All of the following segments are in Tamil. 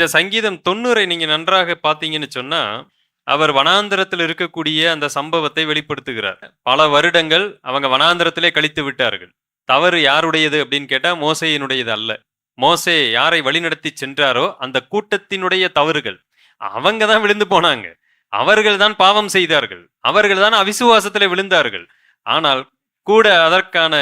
இந்த சங்கீதம் தொண்ணூறை நீங்க நன்றாக பார்த்தீங்கன்னு சொன்னா அவர் வனாந்திரத்தில் இருக்கக்கூடிய அந்த சம்பவத்தை வெளிப்படுத்துகிறார். பல வருடங்கள் அவங்க வனாந்திரத்திலே கழித்து விட்டார்கள். தவறு யாருடையது அப்படின்னு கேட்டா மோசையினுடையது அல்ல. மோசே யாரை வழிநடத்தி சென்றாரோ அந்த கூட்டத்தினுடைய தவறுகள். அவங்க தான் விழுந்து போனாங்க. அவர்கள் தான் பாவம் செய்தார்கள். அவர்கள் தான் அவிசுவாசத்துல விழுந்தார்கள். ஆனால் கூட அதற்கான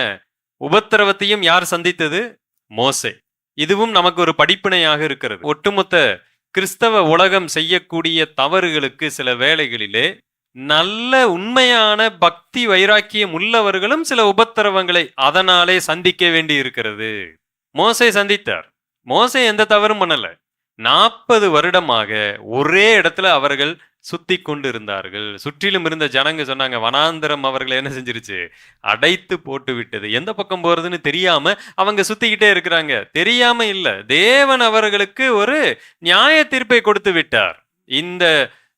உபத்திரவத்தையும் யார் சந்தித்தது? மோசே. இதுவும் நமக்கு ஒரு படிப்பினையாக இருக்கிறது. ஒட்டுமொத்த கிறிஸ்தவ உலகம் செய்யக்கூடிய தவறுகளுக்கு சில வேளைகளிலே நல்ல உண்மையான பக்தி வைராக்கியம் உள்ளவர்களும் சில உபத்திரவங்களை அதனாலே சந்திக்க வேண்டி இருக்கிறது. மோசை சந்தித்தார். மோசை எந்த தவறும் பண்ணல. நாற்பது வருடமாக ஒரே இடத்துல அவர்கள் சுத்தி கொண்டு இருந்தார்கள் சுற்றிலும் இருந்த ஜனங்க சொன்னாங்க வனாந்திரம் அவர்களை என்ன செஞ்சிருச்சு? அடைத்து போட்டு விட்டது எந்த பக்கம் போறதுன்னு தெரியாம அவங்க சுத்திக்கிட்டே இருக்கிறாங்க. தெரியாம இல்ல. தேவன் அவர்களுக்கு ஒரு நியாய தீர்ப்பை கொடுத்து விட்டார். இந்த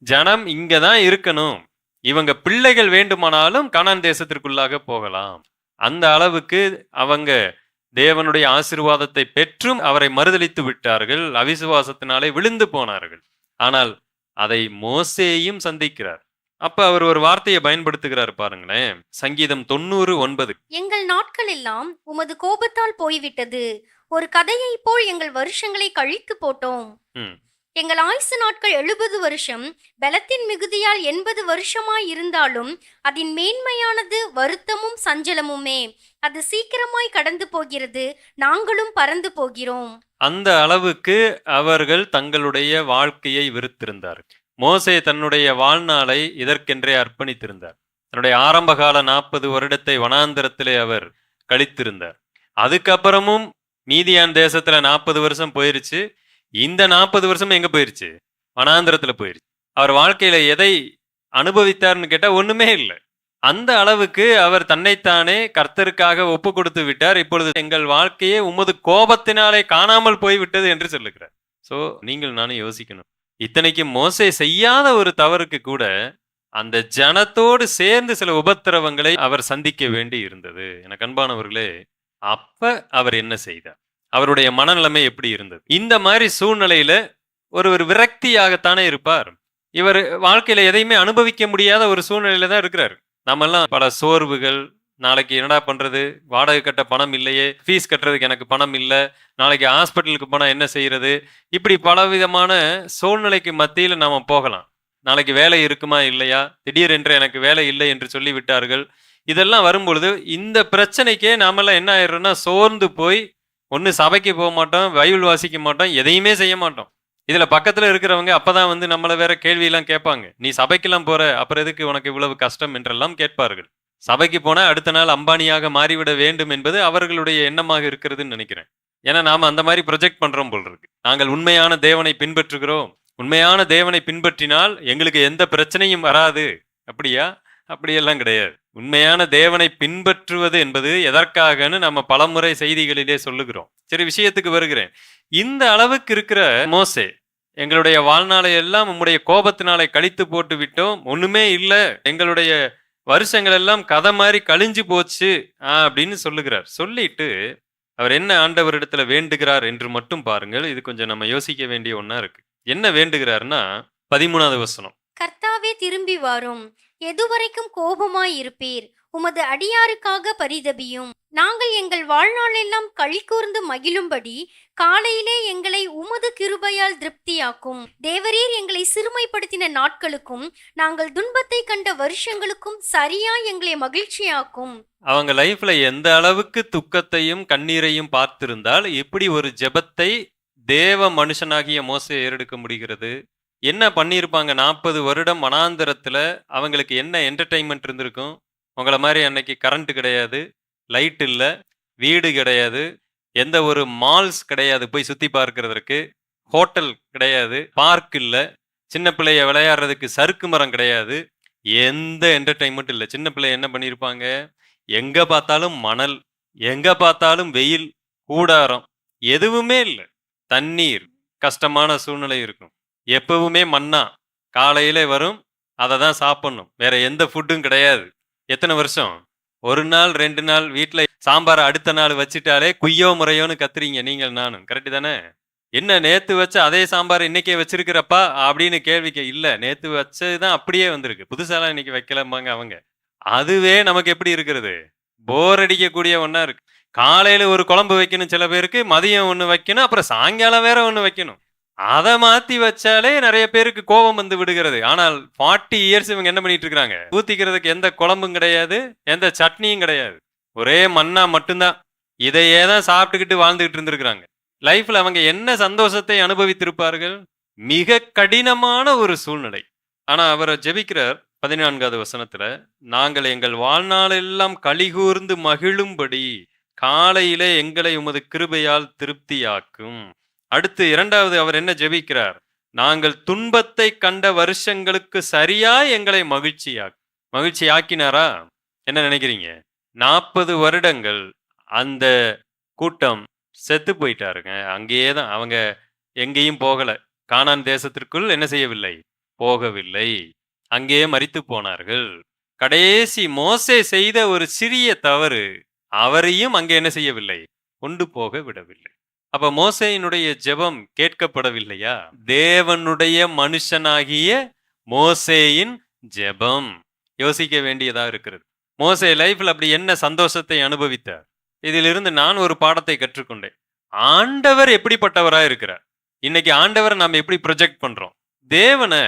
ஜனம் இங்க தான் இருக்கணும். இவங்க பிள்ளைகள் வேண்டுமானாலும் கணான் தேசத்திற்குள்ளாக போகலாம். அந்த அளவுக்கு அவங்க தேவனுடைய ஆசீர்வாதத்தை பெற்றும் அவரை மறுதலித்து விட்டார்கள். அவிசுவாசத்தினாலே விழுந்து போனார்கள். ஆனால் அதை மோசேயும் சந்திக்கிறார். அப்ப அவர் ஒரு வார்த்தையை பயன்படுத்துகிறார் பாருங்களேன். சங்கீதம் தொண்ணூறு ஒன்பது. எங்கள் நாட்கள் எல்லாம் உமது கோபத்தால் போய்விட்டது. ஒரு கதையைப் போல் எங்கள் வருஷங்களை கழித்து போட்டோம். எங்கள் ஆயுசு நாட்கள் எழுபது வருஷம் பலத்தின் மிகுதியால் எண்பது வருஷமாய் இருந்தாலும் அதன் மேன்மையானது வருத்தமும் சஞ்சலமுமே. அது சீக்கிரமாய் கடந்து போகிறது நாங்களும் பறந்து போகிறோம். அந்த அளவுக்கு அவர்கள் தங்களுடைய வாழ்க்கையை வெறுத்திருந்தார் மோசே தன்னுடைய வாழ்நாளை இதற்கென்றே அர்ப்பணித்திருந்தார். தன்னுடைய ஆரம்பகால நாற்பது வருடத்தை வனாந்திரத்திலே அவர் கழித்திருந்தார். அதுக்கப்புறமும் மீதியான் தேசத்துல நாற்பது வருஷம் போயிருச்சு. இந்த நாற்பது வருஷமும் எங்க போயிருச்சு? வனாந்திரத்தில் போயிருச்சு. அவர் வாழ்க்கையில எதை அனுபவித்தார்னு கேட்டா ஒண்ணுமே இல்லை. அந்த அளவுக்கு அவர் தன்னைத்தானே கர்த்தருக்காக ஒப்பு கொடுத்து விட்டார். இப்பொழுது எங்கள் வாழ்க்கையே உமது கோபத்தினாலே காணாமல் போய்விட்டது என்று சொல்லுகிறார். சோ நீங்கள் நானும் யோசிக்கணும். இத்தனைக்கு மோசை செய்யாத ஒரு தவறுக்கு கூட அந்த ஜனத்தோடு சேர்ந்து சில உபத்திரவங்களை அவர் சந்திக்க வேண்டி இருந்தது எனக்கு அன்பானவர்களே அப்ப அவர் என்ன செய்தார்? அவருடைய மனநிலைமை எப்படி இருந்தது? இந்த மாதிரி சூழ்நிலையில ஒரு ஒரு விரக்தியாகத்தானே இருப்பார். இவர் வாழ்க்கையில எதையுமே அனுபவிக்க முடியாத ஒரு சூழ்நிலையில தான் இருக்கிறார். நம்மெல்லாம் பல சோர்வுகள் நாளைக்கு என்னடா பண்றது? வாடகை கட்ட பணம் இல்லையே. ஃபீஸ் கட்டுறதுக்கு எனக்கு பணம் இல்லை. நாளைக்கு ஹாஸ்பிட்டலுக்கு போனால் என்ன செய்யறது? இப்படி பலவிதமான சூழ்நிலைக்கு மத்தியில் நாம் போகலாம். நாளைக்கு வேலை இருக்குமா இல்லையா? திடீரென்று எனக்கு வேலை இல்லை என்று சொல்லி விட்டார்கள் இதெல்லாம் வரும்பொழுது இந்த பிரச்சனைக்கே நாமெல்லாம் என்ன ஆயிடுறோம்னா சோர்ந்து போய் ஒன்று சபைக்கு போக மாட்டோம் பைபிள் வாசிக்க மாட்டோம் எதையுமே செய்ய மாட்டோம். இதில் பக்கத்தில் இருக்கிறவங்க அப்போ தான் வந்து நம்மளை வேற கேள்வியெல்லாம் கேட்பாங்க. நீ சபைக்கெல்லாம் போகிற அப்புறம் எதுக்கு உனக்கு இவ்வளவு கஷ்டம் என்றெல்லாம் கேட்பார்கள். சபைக்கு போனால் அடுத்த நாள் அம்பானியாக மாறிவிட வேண்டும் என்பது அவர்களுடைய எண்ணமாக இருக்கிறதுன்னு நினைக்கிறேன். ஏன்னா நாம் அந்த மாதிரி ப்ரொஜெக்ட் பண்ணுறோம் போல் இருக்கு. நாங்கள் உண்மையான தேவனை பின்பற்றுகிறோம். உண்மையான தேவனை பின்பற்றினால் எங்களுக்கு எந்த பிரச்சனையும் வராது. அப்படியா? அப்படியெல்லாம் கிடையாது. உண்மையான தேவனை பின்பற்றுவது என்பது எதற்காகன்னு நம்ம பலமுறை செய்திகளிலே சொல்லுகிறோம். சரி விஷயத்துக்கு வருகிறேன். இந்த அளவுக்கு இருக்கிற மோசே எங்களுடைய வாழ்நாளை எல்லாம் உம்முடைய கோபத்தினாலே கழித்து போட்டு விட்டோம். ஒண்ணுமே இல்லை. எங்களுடைய வருஷங்கள் எல்லாம் கதை மாதிரி கழிஞ்சு போச்சு அப்படின்னு சொல்லுகிறார். சொல்லிட்டு அவர் என்ன ஆண்டவரிடத்துல வேண்டுகிறார் என்று மட்டும் பாருங்கள். இது கொஞ்சம் நம்ம யோசிக்க வேண்டிய ஒன்றா இருக்கு. என்ன வேண்டுகிறாருன்னா பதிமூணாவது வசனம். கர்த்தாவே திரும்பி வரும். எதுவரைக்கும் கோபமாய் இருப்பீர் உமது அடியாருக்காக பரிதபியும். நாங்கள் எங்கள் வாழ்நாளெல்லாம் களி கூர்ந்து மகிழும்படி காலையிலே எங்களை உமது கிருபையால் திருப்தியாக்கும். தேவரீர் எங்களை சிறுமைப்படுத்தின நாட்களுக்கும் நாங்கள் துன்பத்தை கண்ட வருஷங்களுக்கும் சரியா எங்களை மகிழ்ச்சியாக்கும். அவங்க லைஃப்ல எந்த அளவுக்கு துக்கத்தையும் கண்ணீரையும் பார்த்திருந்தால் எப்படி ஒரு ஜெபத்தை தேவ மனுஷனாகிய மோசையை ஏறெடுக்க முடிகிறது? என்ன பண்ணியிருப்பாங்க? நாற்பது வருடம் மனாந்திரத்தில் அவங்களுக்கு என்ன என்டர்டைன்மெண்ட் இருந்திருக்கும்? உங்களை மாதிரி அன்னைக்கு கரண்ட் கிடையாது லைட் இல்லை வீடு கிடையாது எந்த ஒரு மால்ஸ் கிடையாது போய் சுற்றி பார்க்கறதற்கு ஹோட்டல் கிடையாது பார்க் இல்லை சின்ன பிள்ளைய விளையாடுறதுக்கு சறுக்கு மரம் கிடையாது எந்த என்டர்டைன்மெண்ட் இல்லை. சின்ன பிள்ளை என்ன பண்ணியிருப்பாங்க? எங்கே பார்த்தாலும் மணல் எங்கே பார்த்தாலும் வெயில் கூடாரம் எதுவுமே இல்லை. தண்ணீர் கஷ்டமான சூழ்நிலை இருக்கும். எப்பவுமே மண்ணா. காலையில் வரும் அதை தான் சாப்பிடணும். வேற எந்த ஃபுட்டும் கிடையாது. எத்தனை வருஷம்? ஒரு நாள் ரெண்டு நாள் வீட்டில் சாம்பாரை அடுத்த நாள் வச்சுட்டாலே குய்யோ முறையோன்னு கத்துறீங்க நீங்கள் நானும். கரெக்டு தானே? என்ன நேற்று வச்ச அதே சாம்பார் இன்னைக்கே வச்சிருக்கிறப்பா? அப்படின்னு கேள்விக்கு நேற்று வச்சது தான் அப்படியே வந்திருக்கு. புதுசாலாம் இன்னைக்கு வைக்கலம்பாங்க அவங்க. அதுவே நமக்கு எப்படி இருக்கிறது? போர் அடிக்கக்கூடிய ஒன்றா இருக்கு. காலையில் ஒரு குழம்பு வைக்கணும் சில பேருக்கு மதியம் ஒன்று வைக்கணும் அப்புறம் சாயங்காலம் வேற ஒன்று வைக்கணும். அதை மாத்தி வச்சாலே நிறைய பேருக்கு கோபம் வந்து விடுகிறது. ஆனால் ஃபார்ட்டி இயர்ஸ் இவங்க என்ன பண்ணிட்டு இருக்காங்க? ஊத்திக்கிறதுக்கு எந்த குழம்பும் கிடையாது எந்த சட்னியும் கிடையாது. ஒரே மண்ணா மட்டும்தான். இதையே தான் சாப்பிட்டுக்கிட்டு வாழ்ந்துகிட்டு இருந்திருக்கிறாங்க. லைஃப்ல அவங்க என்ன சந்தோஷத்தை அனுபவித்திருப்பார்கள்? மிக கடினமான ஒரு சூழ்நிலை. ஆனா அவரை ஜெபிக்கிறார் பதினான்காவது வசனத்துல நாங்கள் எங்கள் வாழ்நாளெல்லாம் கலிகூர்ந்து மகிழும்படி காலையிலே எங்களை உமது கிருபையால் திருப்தியாக்கும். அடுத்து இரண்டாவது அவர் என்ன ஜெபிக்கிறார்? நாங்கள் துன்பத்தை கண்ட வருஷங்களுக்கு சரியா எங்களை மகிழ்ச்சியா மகிழ்ச்சி ஆக்கினாரா என்ன நினைக்கிறீங்க? நாற்பது வருடங்கள் அந்த கூட்டம் செத்து போயிட்டாருங்க. அங்கேயே தான் அவங்க எங்கேயும் போகல. கானான் தேசத்திற்குள் என்ன செய்யவில்லை? போகவில்லை. அங்கேயே மறித்து போனார்கள். கடைசி மோசே செய்த ஒரு சிறிய தவறு அவரையும் அங்கே என்ன செய்யவில்லை? கொண்டு போக விடவில்லை. அப்ப மோசையினுடைய ஜெபம் கேட்கப்படவில்லையா? தேவனுடைய மனுஷனாகிய மோசேயின் ஜெபம். யோசிக்க வேண்டியதா இருக்கிறது. மோசே லைஃப்ல அப்படி என்ன சந்தோஷத்தை அனுபவித்தார்? இதிலிருந்து நான் ஒரு பாடத்தை கற்றுக்கொண்டேன். ஆண்டவர் எப்படிப்பட்டவரா இருக்கிறார்? இன்னைக்கு ஆண்டவரை நாம் எப்படி ப்ரொஜெக்ட் பண்றோம்? தேவனை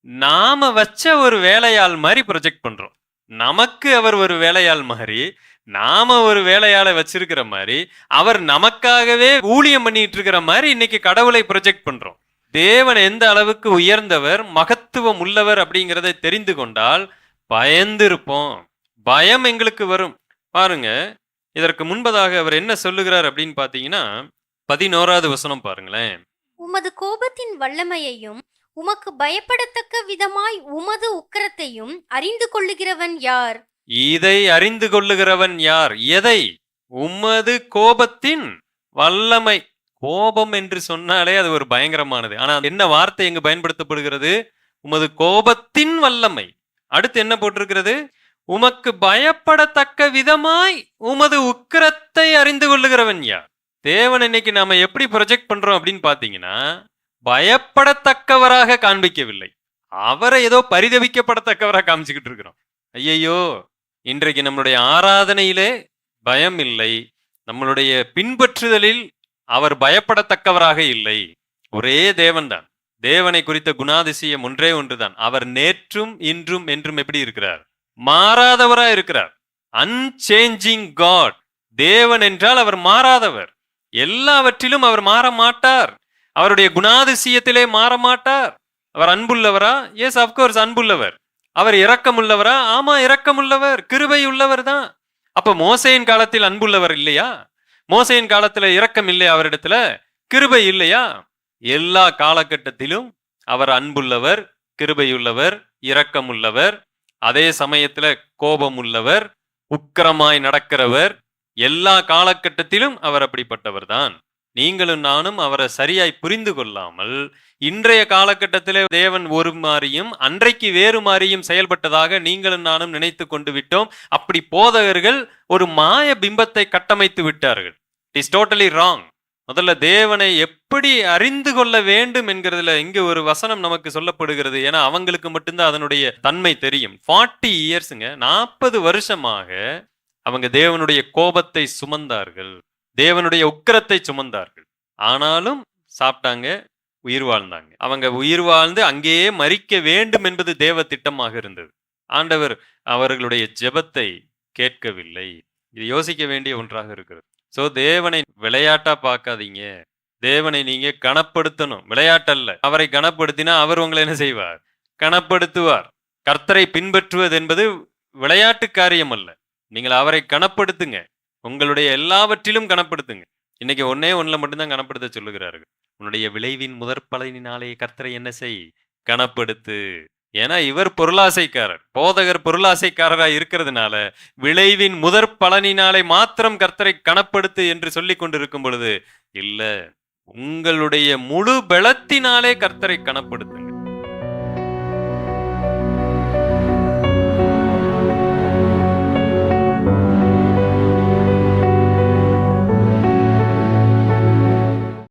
நாம வச்ச ஒரு வேலையாள் மாதிரி ப்ரொஜெக்ட் பண்றோம். நமக்கு அவர் ஒரு வேலையாள் மாதிரி நாம ஒரு வேலையாளை வச்சிருக்கிற மாதிரி அவர் நமக்காகவே ஊழியம் பண்ணிட்டு இருக்கிற மாதிரி இன்னைக்கு கடவுளை ப்ரொஜெக்ட் பண்றோம். தேவன் எந்த அளவுக்கு உயர்ந்தவர் மகத்துவம் உள்ளவர் அப்படிங்கிறத தெரிந்து கொண்டால் பயந்திருப்போம். பயம் எங்களுக்கு வரும். பாருங்க இதற்கு முன்பதாக அவர் என்ன சொல்லுகிறார் அப்படின்னு பாத்தீங்கன்னா பதினோராவது வசனம் பாருங்களேன். உமது கோபத்தின் வல்லமையையும் உமக்கு பயப்படத்தக்க விதமாய் உமது உக்கிரத்தையும் அறிந்து கொள்ளுகிறவன் யார்? இதை அறிந்து கொள்ளுகிறவன் யார்? எதை? உமது கோபத்தின் வல்லமை. கோபம் என்று சொன்னாலே அது ஒரு பயங்கரமானது. ஆனால் என்ன வார்த்தை எங்கு பயன்படுத்தப்படுகிறது? உமது கோபத்தின் வல்லமை. அடுத்து என்ன போட்டிருக்கிறது? உமக்கு பயப்படத்தக்க விதமாய் உமது உக்கிரத்தை அறிந்து கொள்ளுகிறவன் யார்? தேவன் இன்னைக்கு நாம எப்படி ப்ரொஜெக்ட் பண்றோம் அப்படின்னு பாத்தீங்கன்னா பயப்படத்தக்கவராக காண்பிக்கவில்லை. அவரை ஏதோ பரிதவிக்கப்படத்தக்கவராக காமிச்சுக்கிட்டு இருக்கிறோம். ஐயையோ இன்றைக்கு நம்மளுடைய ஆராதனையிலே பயம் இல்லை. நம்மளுடைய பின்பற்றுதலில் அவர் பயப்படத்தக்கவராக இல்லை. ஒரே தேவன்தான். தேவனை குறித்த குணாதிசயம் ஒன்றே ஒன்றுதான். அவர் நேற்றும் இன்றும் என்றும் எப்படி இருக்கிறார்? மாறாதவரா இருக்கிறார். அன்சேஞ்சிங் காட் தேவன் என்றால் அவர் மாறாதவர். எல்லாவற்றிலும் அவர் மாற மாட்டார். அவருடைய குணாதிசயத்திலே மாற மாட்டார். அவர் அன்புள்ளவரா? எஸ் அப்கோர்ஸ் அன்புள்ளவர். அவர் இரக்கமுள்ளவரா? ஆமா இரக்கமுள்ளவர் கிருபை உள்ளவர் தான் அப்ப மோசையின் காலத்தில் அன்புள்ளவர் இல்லையா? மோசையின் காலத்துல இரக்கம் இல்லையா அவரிடத்துல? கிருபை இல்லையா? எல்லா காலகட்டத்திலும் அவர் அன்புள்ளவர் கிருபையுள்ளவர் இரக்கமுள்ளவர் அதே சமயத்துல கோபம் உள்ளவர் உக்கிரமாய் நடக்கிறவர் எல்லா காலகட்டத்திலும் அவர் அப்படிப்பட்டவர் தான் நீங்களும் நானும் அவரை சரியாய் புரிந்து கொள்ளாமல் இன்றைய காலகட்டத்திலே தேவன் ஒரு மாதிரியும் அன்றைக்கு வேறு மாதிரியும் செயல்பட்டதாக நீங்களும் நானும் நினைத்து கொண்டு விட்டோம். அப்படி போதகர்கள் ஒரு மாய பிம்பத்தை கட்டமைத்து விட்டார்கள். இட் இஸ் டோட்டலி ராங் முதல்ல தேவனை எப்படி அறிந்து கொள்ள வேண்டும் என்கிறதுல இங்க ஒரு வசனம் நமக்கு சொல்லப்படுகிறது. ஏன்னா அவங்களுக்கு மட்டும்தான் அதனுடைய தன்மை தெரியும். ஃபார்ட்டி இயர்ஸுங்க நாற்பது வருஷமாக அவங்க தேவனுடைய கோபத்தை சுமந்தார்கள். தேவனுடைய உக்கிரத்தை சுமந்தார்கள். ஆனாலும் சாப்பிட்டாங்க உயிர் வாழ்ந்தாங்க. அவங்க உயிர் வாழ்ந்து அங்கேயே மறிக்க வேண்டும் என்பது தேவ திட்டமாக இருந்தது. ஆண்டவர் அவர்களுடைய ஜெபத்தை கேட்கவில்லை. இது யோசிக்க வேண்டிய ஒன்றாக இருக்கிறது. சோ தேவனை விளையாட்டா பார்க்காதீங்க. தேவனை நீங்க கனப்படுத்தணும். விளையாட்டல்ல. அவரை கனப்படுத்தினா அவர் உங்களை என்ன செய்வார்? கனப்படுத்துவார். கர்த்தரை பின்பற்றுவது என்பது விளையாட்டு காரியம் அல்ல நீங்கள் அவரை கனப்படுத்துங்க. உங்களுடைய எல்லாவற்றிலும் கனப்படுத்துங்க. இன்னைக்கு ஒன்னே ஒன்றில் மட்டும்தான் கனப்படுத்த சொல்லுகிறார்கள். உன்னுடைய விளைவின் முதற் பலனினாலே கர்த்தரை என்ன செய்? கனப்படுத்து. ஏன்னா இவர் பொருளாசைக்காரர். போதகர் பொருளாசைக்காரராக இருக்கிறதுனால விளைவின் முதற் பலனினாலே மாத்திரம் கர்த்தரை கனப்படுத்து என்று சொல்லி கொண்டிருக்கும் பொழுது இல்ல உங்களுடைய முழு பலத்தினாலே கர்த்தரை கனப்படுத்துங்க.